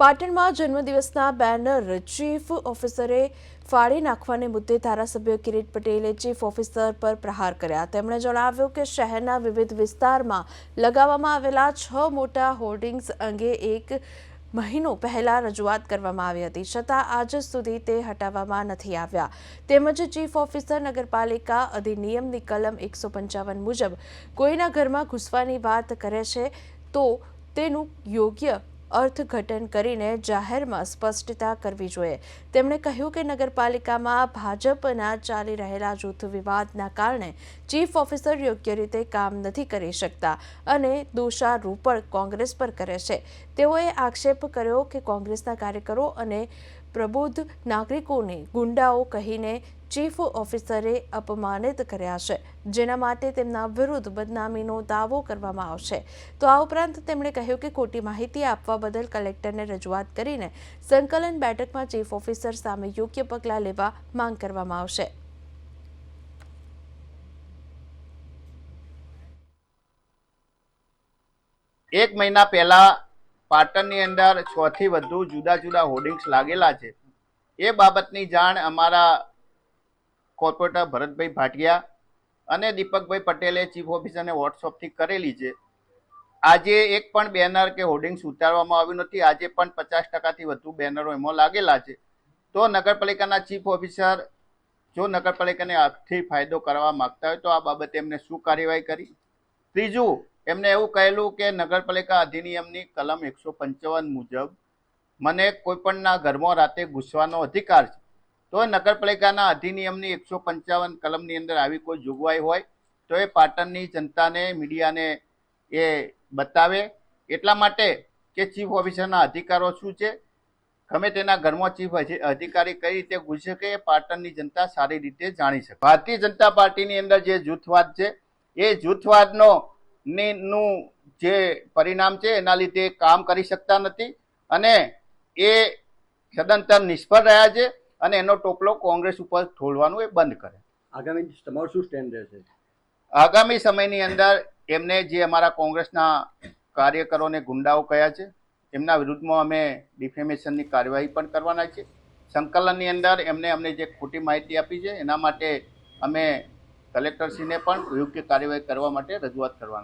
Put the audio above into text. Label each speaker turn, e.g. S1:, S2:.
S1: પાટણમાં જન્મદિવસના banner chief ઓફિસરે ફાડી નાખવાને મુદ્દે ધારાસભ્ય કિરીટ પટેલે ચીફ ઓફિસર પર પ્રહાર કર્યા. તેમણે જણાવ્યું કે શહેરના વિવિધ વિસ્તારમાં લગાવવામાં આવેલા છ મોટા હોર્ડિંગ્સ અંગે એક મહિનો પહેલા રજૂઆત કરવામાં આવી હતી. છતાં આજ સુધી તે હટાવવામાં નથી આવ્યા. તેમજ ચીફ ઓફિસર નગરપાલિકા અધિનિયમની કલમ એકસો પંચાવન મુજબ કોઈના ઘરમાં ઘૂસવાની વાત કરે છે તો તેનું યોગ્ય અર્થઘટન કરીને જાહેરમાં સ્પષ્ટતા કરવી જોઈએ. તેમણે કહ્યું કે નગરપાલિકામાં ભાજપના ચાલી રહેલા જૂથ વિવાદના કારણે ચીફ ઓફિસર યોગ્ય રીતે કામ નથી કરી શકતા અને દોષારોપણ કોંગ્રેસ પર કરે છે. તેઓએ આક્ષેપ કર્યો કે કોંગ્રેસના કાર્યકરો અને પ્રબુદ્ધ નાગરિકોને ગુંડાઓ કહીને ચીફ ઓફિસરે અપમાનિત કર્યા છે, જેના માટે તેમના વિરુદ્ધ બદનામીનો દાવો કરવામાં આવશે. તો આ ઉપરાંત તેમણે કહ્યું કે ખોટી માહિતી આપવા બદલ કલેક્ટરને રજૂઆત કરીને સંકલન બેઠકમાં ચીફ ઓફિસર સામે યોગ્ય પગલાં લેવા માંગ કરવામાં આવશે.
S2: એક મહિના પહેલા પાટણની અંદર છ વધુ જુદા જુદા હોર્ડિંગ્સ લાગેલા છે. એ બાબતની જાણ અમારા કોર્પોરેટર ભરતભાઈ ભાટિયા અને દીપકભાઈ પટેલે ચીફ ઓફિસરને વોટ્સઅપથી કરેલી છે. આજે એક પણ બેનર કે હોર્ડિંગ્સ ઉતારવામાં આવ્યું નથી. આજે પણ પચાસ ટકાથી વધુ બેનરો એમાં લાગેલા છે. તો નગરપાલિકાના ચીફ ઓફિસર જો નગરપાલિકાને આર્થિક ફાયદો કરવા માગતા હોય તો આ બાબતે એમને શું કાર્યવાહી કરી? ત્રીજું એમને એવું કહેલું કે નગરપાલિકા અધિનિયમની કલમ એકસો પંચાવન મુજબ મને કોઈપણના ઘરમાં રાતે ઘૂસવાનો અધિકાર છે. તો નગરપાલિકાના અધિનિયમની એકસો પંચાવન કલમની અંદર આવી કોઈ જોગવાઈ હોય, તો એ પાટણની જનતાને, મીડિયાને એ બતાવે. એટલા માટે કે ચીફ ઓફિસરના અધિકારો શું છે? ગમે તેના ઘરમાં ચીફ અધિકારી કઈ રીતે ઘૂસી શકે, એ પાટણની જનતા સારી રીતે જાણી શકે. ભારતીય જનતા પાર્ટીની અંદર જે જૂથવાદ છે, એ જૂથવાદનો ની જે પરિણામ છે એના લીધે કામ કરી શકતા નથી અને એ સદંતર નિષ્ફળ રહ્યા છે અને એનો ટોપલો કોંગ્રેસ ઉપર ઠોલવાનું એ બંધ કરે.
S3: આગામી તમારું શું સ્ટેન્ડ રહેશે?
S2: આગામી સમયની અંદર એમને જે અમારા કોંગ્રેસના કાર્યકરોને ગુંડાઓ કયા છે એમના વિરુદ્ધમાં અમે ડિફેમેશનની કાર્યવાહી પણ કરવાના છે સંકલનની અંદર એમને અમને જે ખોટી માહિતી આપી છે એના માટે અમે કલેક્ટરશ્રીને પણ યોગ્ય કાર્યવાહી કરવા માટે રજૂઆત કરવાના છે